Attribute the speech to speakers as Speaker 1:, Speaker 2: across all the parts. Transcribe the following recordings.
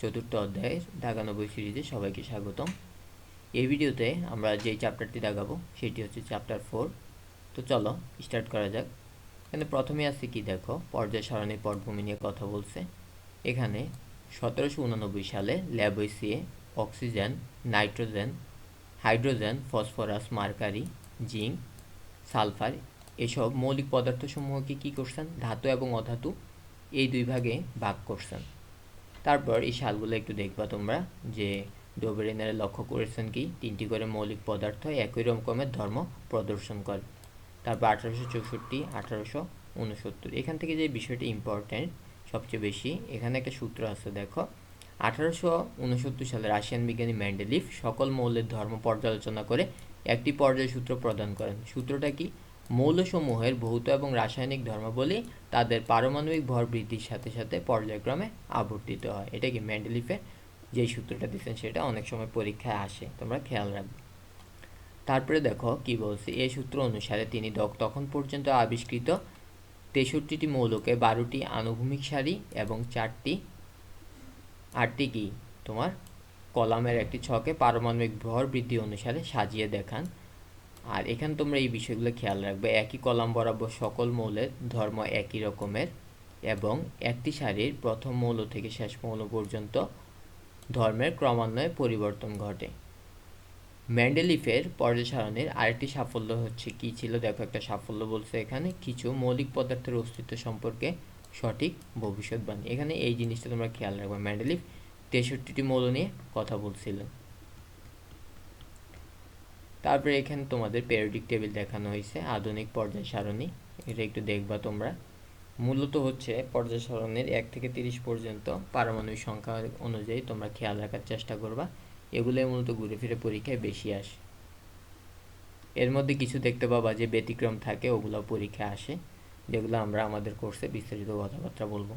Speaker 1: চতুর্থ অধ্যায়ে দাগানব্বই সিরিজে সবাইকে স্বাগতম। এই ভিডিওতে আমরা যেই চ্যাপ্টারটি দাগাবো সেটি হচ্ছে চ্যাপ্টার ফোর তো চলো স্টার্ট করা যাক। এখানে প্রথমে আছে কি দেখো, পর্যায় সারণী পটভূমি নিয়ে কথা বলছে। এখানে সতেরোশো উনানব্বই সালে ল্যাবইসিয়ে oxygen, nitrogen, hydrogen, phosphorus, mercury, zinc, sulphur এসব মৌলিক পদার্থসমূহকে কী করছেন? ধাতু এবং অধাতু, এই দুই ভাগে ভাগ করছেন। তারপর এই সালগুলো একটু দেখবা তোমরা যে ডোবেরিনারে লক্ষ্য করেছেন কি? তিনটি করে মৌলিক পদার্থ একই রকমের ধর্ম প্রদর্শন করে। তারপর আঠারোশো চৌষট্টি, আঠারোশো উনসত্তর এখান থেকে যে বিষয়টি ইম্পর্ট্যান্ট সবচেয়ে বেশি, এখানে একটা সূত্র আছে, দেখো। আঠারোশো উনসত্তর সালে রাশিয়ান বিজ্ঞানী ম্যান্ডেলিফ সকল মৌলের ধর্ম পর্যালোচনা করে একটি পর্যায় সূত্র প্রদান করেন। সূত্রটা কি? মৌলসমূহের ভৌত এবং রাসায়নিক ধর্মাবলী তাদের পারমাণবিক ভর বৃদ্ধির সাথে সাথে পর্যায়ক্রমে আবর্তিত হয়। এটা কি ম্যান্ডেলিফের যে সূত্রটা দিচ্ছেন সেটা অনেক সময় পরীক্ষায় আসে, তোমরা খেয়াল রাখবে। তারপরে দেখো কি বলছে এই সূত্র অনুসারে তিনি তখন পর্যন্ত আবিষ্কৃত তেষট্টিটি মৌলকে বারোটি আনুভূমিক সারি এবং চারটি, আটটি কি তোমার কলামের একটি ছকে পারমাণবিক ভর বৃদ্ধি অনুসারে সাজিয়ে দেখান। আর এখানে তোমরা এই বিষয়গুলো খেয়াল রাখবে। একই কলাম বরাবর সকল মৌলের ধর্ম একই রকমের এবং একটি সারির প্রথম মৌল থেকে শেষ মৌল পর্যন্ত ধর্মের ক্রমান্বয়ে পরিবর্তন ঘটে। ম্যান্ডেলিফের পর্যায় সারণীর আরেকটি সাফল্য হচ্ছে কি ছিল? দেখো একটা সাফল্য বলছে এখানে, কিছু মৌলিক পদার্থের অস্তিত্ব সম্পর্কে সঠিক ভবিষ্যৎবাণী। এখানে এই জিনিসটা তোমরা খেয়াল রাখবে। ম্যান্ডেলিফ তেষট্টিটি মৌল নিয়ে কথা বলছিলেন। তারপরে এখানে তোমাদের পেরিয়ডিক টেবিল দেখানো হয়েছে, আধুনিক পর্যায় সারণী। এটা একটু দেখবা তোমরা। মূলত হচ্ছে পর্যায় সারণীর এক থেকে তিরিশ পর্যন্ত পারমাণবিক সংখ্যা অনুযায়ী তোমরা খেয়াল রাখার চেষ্টা করবা। এগুলোই মূলত ঘুরে ফিরে পরীক্ষায় বেশি আসে। এর মধ্যে কিছু দেখতে পাবা যে ব্যতিক্রম থাকে ওগুলো পরীক্ষায় আসে, যেগুলো আমরা আমাদের কোর্সে বিস্তারিত কথাবার্তা বলব।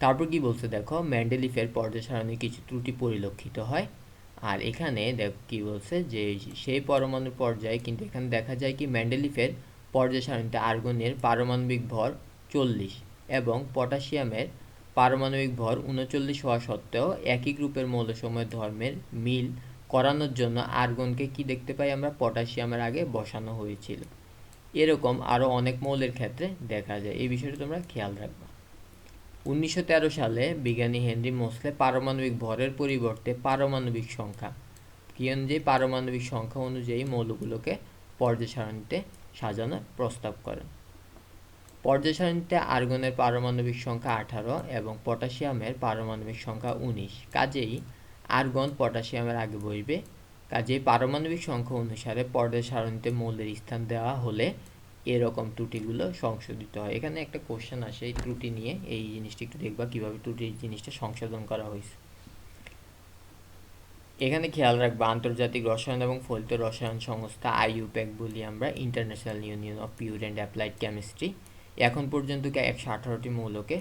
Speaker 1: তারপর কি বলছে দেখো ম্যান্ডেলিফের পর্যায় সারণীর কিছু ত্রুটি পরিলক্ষিত হয়। আর এখানে দেখ কি বলছে যে, সেই পরমাণু পর্যায়ে কিন্তু এখানে দেখা যায় কি ম্যান্ডেলিফের পর্যায় সারণীতে আর্গনের পারমাণবিক ভর চল্লিশ এবং পটাশিয়ামের পারমাণবিক ভর উনচল্লিশ হওয়া সত্ত্বেও একই গ্রুপের মৌলসমূহের ধর্মের মিল করানোর জন্য আর্গনকে কি দেখতে পাই আমরা? পটাশিয়ামের আগে বসানো হয়েছিল। এরকম আরও অনেক মৌলের ক্ষেত্রে দেখা যায়। এই বিষয়টা তোমরা খেয়াল রাখবা। উনিশশো সালে বিজ্ঞানী হেনরি মোসলে পারমাণবিক ভরের পরিবর্তে পারমাণবিক সংখ্যা কি অনুযায়ী পারমাণবিক সংখ্যা অনুযায়ী মৌলগুলোকে পর্যায় সারণীতে সাজানোর প্রস্তাব করেন। পর্যায় সারণীতে আর্গনের পারমাণবিক সংখ্যা আঠারো এবং পটাশিয়ামের পারমাণবিক সংখ্যা উনিশ। কাজেই আর্গন পটাশিয়ামের আগে বসবে কাজেই পারমাণবিক সংখ্যা অনুসারে পর্যায় সারণীতে মৌলের স্থান দেওয়া হলে এরকম ত্রুটিগুলো সংশোধিত হয়। এখানে একটা কোশ্চেন আসে এই ত্রুটি নিয়ে। এই জিনিসটা একটু দেখবা কীভাবে ত্রুটির জিনিসটা সংশোধন করা হয়েছে। এখানে খেয়াল রাখবা, আন্তর্জাতিক রসায়ন এবং ফলিত রসায়ন সংস্থা আইইউপ্যাক বলি আমরা international union of pure and applied chemistry এখন পর্যন্ত একশো আঠারোটি মৌলকে,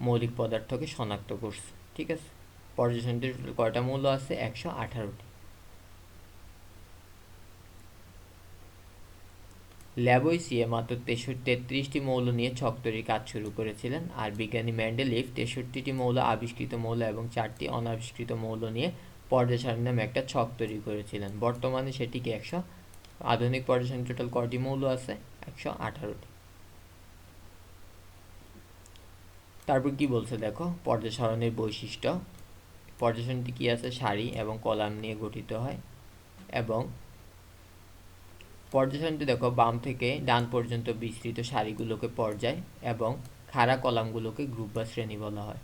Speaker 1: মৌলিক পদার্থকে শনাক্ত করছে। ঠিক আছে? পর্যটনটির কয়টা মৌল আছে? একশো আঠারোটি। ল্যাবইসিয়ে মাত্র তেষট্টি, তেত্রিশটি মৌল নিয়ে ছক তৈরির কাজ শুরু করেছিলেন, আর বিজ্ঞানী ম্যান্ডেলিফ তেষট্টিটি মৌল আবিষ্কৃত মৌল এবং চারটি অনাবিষ্কৃত মৌল নিয়ে পর্যায় নামে একটা ছক তৈরি করেছিলেন। বর্তমানে সেটিকে একশো আধুনিক পর্যায় টোটাল কটি মৌল আছে? একশো আঠারোটি। তারপর কি বলছে দেখো? পর্যায় বৈশিষ্ট্য। পর্যায় কী আছে? সারি এবং কলাম নিয়ে গঠিত হয় এবং পর্যায় দেখো বাম থেকে ডান পর্যন্ত বিস্তৃত সারিগুলোকে পর্যায় এবং খাড়া কলামগুলোকে গ্রুপ বা শ্রেণি বলা হয়।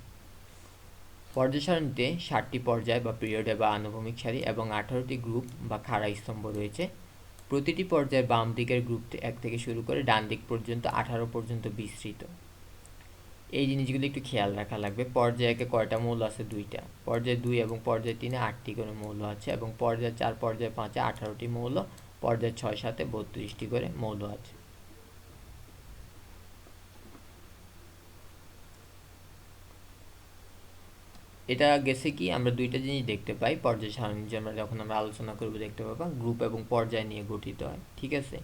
Speaker 1: পর্যায় সারণীতে ষাটটি পর্যায় বা পিরিয়ডে বা আনুভূমিক সারি এবং আঠারোটি গ্রুপ বা খাড়া স্তম্ভ রয়েছে। প্রতিটি পর্যায়ে বাম দিকের গ্রুপ এক থেকে শুরু করে ডান দিক পর্যন্ত আঠারো পর্যন্ত বিস্তৃত। এই জিনিসগুলো একটু খেয়াল রাখা লাগবে। পর্যায়ে একে কয়টা মৌল আছে? দুইটা। পর্যায়ে দুই এবং পর্যায়ে তিনে আটটি করে মৌল আছে এবং পর্যায়ে চার, পর্যায়ে পাঁচে আঠারোটি মৌল পর্যায়ে ছয় সাথে বত্রিশটি করে মৌল আছে। এটা গেছে কি, আমরা দুইটা জিনিস দেখতে পাই, পর্যায় সারণী আমরা যখন আমরা আলোচনা করব দেখতে পাবা, গ্রুপ এবং পর্যায় নিয়ে গঠিত হয়, ঠিক আছে?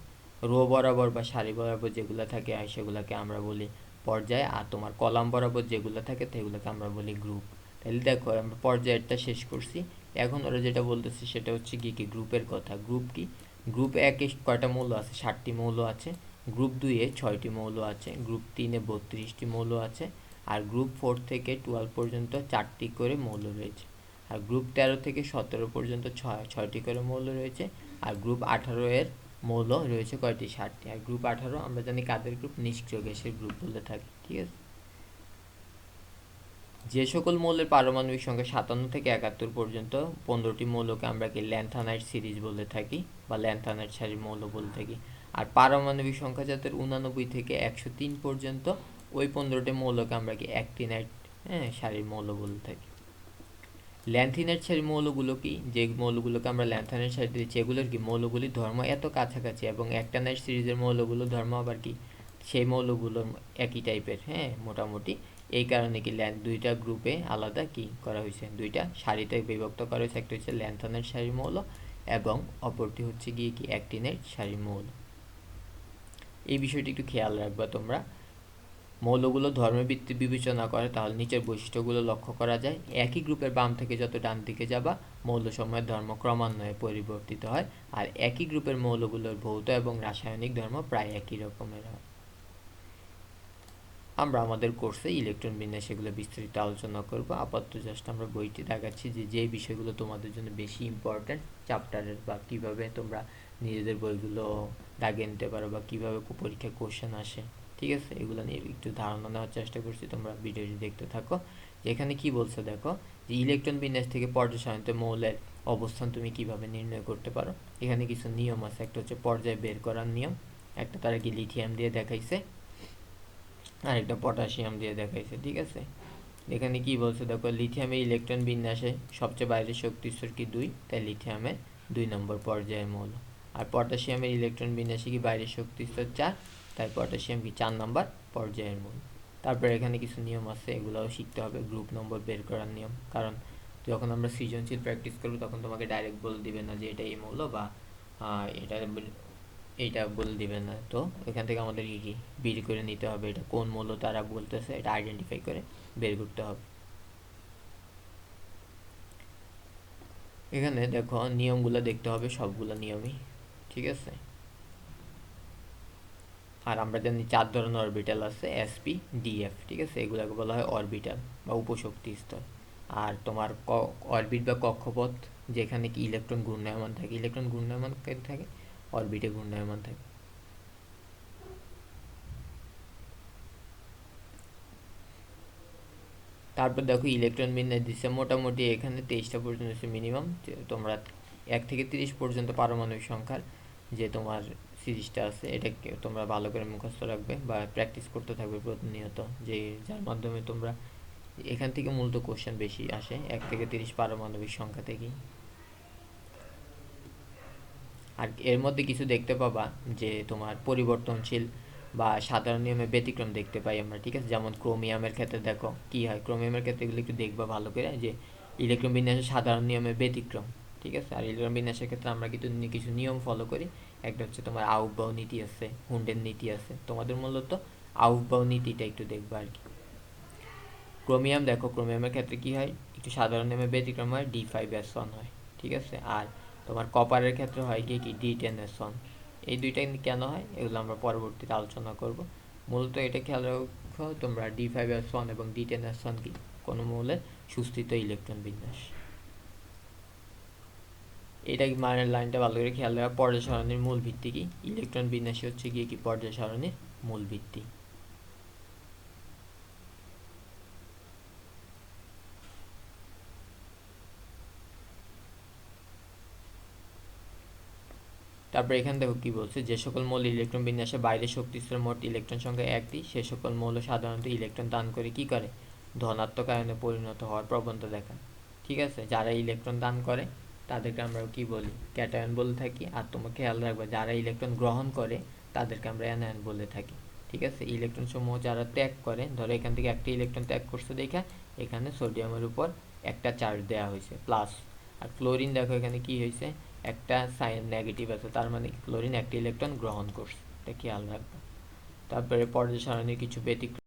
Speaker 1: রো বরাবর বা সারি বরাবর যেগুলো থাকে সেগুলোকে আমরা বলি পর্যায়, আর তোমার কলাম বরাবর যেগুলো থাকে, সেগুলোকে আমরা বলি গ্রুপ। তাহলে দেখো, আমরা পর্যায়টা শেষ করছি। এখন ওরা যেটা বলতেছে সেটা হচ্ছে কি কি গ্রুপের কথা। গ্রুপ কি? গ্রুপ একে কয়টা মৌল আছে? ষাটটি মৌল আছে। গ্রুপ দুইয়ে ছয়টি মৌল আছে। গ্রুপ তিনে বত্রিশটি মৌল আছে। আর গ্রুপ ফোর থেকে টুয়েলভ পর্যন্ত চারটি করে মৌল রয়েছে। আর গ্রুপ তেরো থেকে সতেরো পর্যন্ত ছয়, ছয়টি করে মৌল রয়েছে। আর গ্রুপ আঠারো এর মৌল রয়েছে কয়টি? ষাটটি আর গ্রুপ আঠারো, আমরা জানি কাদের গ্রুপ? নিষ্ক্রিয় গ্যাসের গ্রুপ বলে থাকি, ঠিক আছে? যে সকল মৌলের পারমাণবিক সংখ্যা সাতান্ন থেকে একাত্তর পর্যন্ত, পনেরোটি মৌলকে আমরা কি ল্যান্থানাইট সিরিজ বলে থাকি বা ল্যান্থানাইট সারির মৌল বলে থাকি। আর পারমাণবিক সংখ্যা যাদের উনানব্বই থেকে একশো তিন পর্যন্ত, ওই পনেরোটি মৌলকে আমরা কি অ্যাক্টিনাইট হ্যাঁ সারির মৌল বলে থাকি। ল্যান্থিনাইট সারির মৌলগুলো কি? যে মৌলগুলোকে আমরা ল্যান্থানাইট সারি দিচ্ছি এগুলোর কি মৌলগুলির ধর্ম এত কাছাকাছি এবং অ্যাক্টানাইট সিরিজের মৌলগুলো ধর্ম আবার কি? সেই মৌলগুলো একই টাইপের হ্যাঁ মোটামুটি। এই কারণে কি দুইটা গ্রুপে আলাদা কি করা হয়েছে? দুইটা সারিতে বিভক্ত করা হয়েছে, একটা হচ্ছে ল্যান্থানের সারির মৌল এবং অপরটি হচ্ছে গিয়ে কি অ্যাক্টিনের সারির মৌল এই বিষয়টি একটু খেয়াল রাখবা তোমরা। মৌলগুলো ধর্মের ভিত্তি বিবেচনা করে, তাহলে নিচের বৈশিষ্ট্যগুলো লক্ষ্য করা যায়। একই গ্রুপের বাম থেকে যত ডান দিকে যাবা মৌল মৌলসমূহের ধর্ম ক্রমান্বয়ে পরিবর্তিত হয়। আর একই গ্রুপের মৌলগুলোর ভৌত এবং রাসায়নিক ধর্ম প্রায় একই রকমের হয়। আমরা আমাদের কোর্সে ইলেকট্রন বিন্যাস এগুলো বিস্তারিত আলোচনা করব। আপাতত জাস্ট আমরা বইটি দেখাচ্ছি যে যে বিষয়গুলো তোমাদের জন্য বেশি ইম্পর্ট্যান্ট চ্যাপ্টারের বা কীভাবে তোমরা নিজেদের বইগুলো দাগে নিতে পারো বা কীভাবে পরীক্ষায় কোশ্চেন আসে, ঠিক আছে? এগুলো নিয়ে একটু ধারণা নেওয়ার চেষ্টা করছি, তোমরা ভিডিওটি দেখতে থাকো। এখানে কি বলছে দেখো, যে ইলেকট্রন বিন্যাস থেকে পর্যায় সারণীতে মৌলের অবস্থান তুমি কীভাবে নির্ণয় করতে পারো? এখানে কিছু নিয়ম আছে, একটা হচ্ছে পর্যায় বের করার নিয়ম, একটা তারা কি লিথিয়াম দিয়ে দেখাইছে। আর একটা পটাশিয়াম দিয়ে দেখাইছে, ঠিক আছে? এখানে কি বলছে, দেখো লিথিয়ামের ইলেকট্রন বিন্যাসে সবচেয়ে বাইরের শক্তি স্তর কি দুই? তাই লিথিয়ামের দুই নম্বর পর্যায়ের মৌল। আর পটাশিয়ামের ইলেকট্রন বিন্যাসে কি বাইরের শক্তি স্তর চার? তাই পটাশিয়াম কি চার নম্বর পর্যায়ের মূল। তারপর এখানে কিছু নিয়ম আছে, এগুলোও শিখতে হবে, গ্রুপ নম্বর বের করার নিয়ম। কারণ যখন আমরা সৃজনশীল প্র্যাকটিস করব, তখন তোমাকে ডাইরেক্ট বলে দিবে না যে এটা এই মৌল বা এটা এইটা বলে দিবে না তো এখান থেকে আমাদের কি কি বের করে নিতে হবে, এটা কোন মৌল তারা বলতেছে, এটা আইডেন্টিফাই করে বের করতে হবে। এখানে দেখো, নিয়মগুলো দেখতে হবে, সবগুলো নিয়মই, ঠিক আছে? আর আমরা জানি চার ধরনের অরবিটাল আছে এসপি ডিএফ ঠিক আছে? এগুলোকে বলা হয় অরবিটাল বা উপশক্তি স্তর। আর তোমার অরবিট বা কক্ষপথ, যেখানে কি ইলেকট্রন ঘূর্ণায়মান থাকে ইলেকট্রন ঘূর্ণায়মান থাকে অরবিটে ঘূর্ণায়মান থাকে তারপর দেখো ইলেকট্রন বিন্যাস দিচ্ছে মোটামুটি এখানে তেইশটা পর্যন্ত হচ্ছে মিনিমাম তোমরা এক থেকে তিরিশ পর্যন্ত পারমাণবিক সংখ্যার যে তোমার সিরিজটা আছে, এটাকে তোমরা ভালো করে মুখস্থ রাখবে বা প্র্যাকটিস করতে থাকবে প্রতিনিয়ত। যে যার মাধ্যমে তোমরা এখান থেকে মূলত কোশ্চেন বেশি আসে, এক থেকে তিরিশ পারমাণবিক সংখ্যা থেকেই। আর এর মধ্যে কিছু দেখতে পাবা যে তোমার পরিবর্তনশীল বা সাধারণ নিয়মে ব্যতিক্রম দেখতে পাই আমরা, ঠিক আছে? যেমন ক্রোমিয়ামের ক্ষেত্রে দেখো, কি হয়? ক্রোমিয়ামের ক্ষেত্রে এগুলো একটু দেখবা ভালো করে, যে ইলেকট্রন বিন্যাসের সাধারণ নিয়মে ব্যতিক্রম, ঠিক আছে? আর ইলেকট্রন বিন্যাসের ক্ষেত্রে আমরা কিন্তু কিছু নিয়ম ফলো করি। একটা হচ্ছে তোমার আউটবাউ নীতি আছে হুন্ডের নীতি আছে। তোমাদের মূলত আউটবাউ নীতিটা একটু দেখবা আর কি। ক্রোমিয়াম দেখো, ক্রোমিয়ামের ক্ষেত্রে কি হয়? একটু সাধারণ নিয়মে ব্যতিক্রম হয় ডি ফাইভ ওয়ান হয়, ঠিক আছে? আর তোমার কপারের ক্ষেত্রে হয় কি কি ডি টেন এস ওয়ান এই দুইটাই কেন হয়? এগুলো আমরা পরবর্তীতে আলোচনা করব। মূলত এটা খেয়াল রাখো, তোমরা ডি ফাইভ ওয়ান এবং ডি টেন এস ওয়ান কি? কোনো মৌলের সুস্থিত ইলেকট্রন বিন্যাস। এটা কি মানের লাইনটা ভালো করে খেয়াল রাখা? পর্যায় সারণীর মূল ভিত্তি কি? ইলেকট্রন বিন্যাসী হচ্ছে গিয়ে কি? পর্যায় সারণীর মূল ভিত্তি। তারপর এখান দেখো কি বলছে, যে সকল মৌল ইলেকট্রন বিন্যাসে বাইরে শক্তি মোট ইলেকট্রন সংখ্যা একটি সে সকল মৌল সাধারণত ইলেকট্রন দান করে কি করে? ধনাত্মক আয়নে পরিণত হওয়ার প্রবণতা দেখায়। ঠিক আছে? যারা ইলেকট্রন দান করে, তাদেরকে আমরা কি বলি? ক্যাটায়ন বলে থাকি। আর তোমাকে খেয়াল রাখবে, যারা ইলেকট্রন গ্রহণ করে, তাদেরকে আমরা অ্যানায়ন বলে থাকি। ঠিক আছে? ইলেকট্রন সমূহ যারা ত্যাগ করে, ধরো এখান থেকে একটা ইলেকট্রন ত্যাগ করছে দেখা, এখানে সোডিয়ামের উপর একটা চার্জ দেওয়া হয়েছে প্লাস আর ক্লোরিন দেখো এখানে কি হয়েছে? একটা সাইন নেগেটিভ আছে, তার মানে ক্লোরিন একটি ইলেকট্রন গ্রহণ করছে। এটা খেয়াল রাখবে। তারপরে পর্যায় সারণীর কিছু ব্যতিক্রম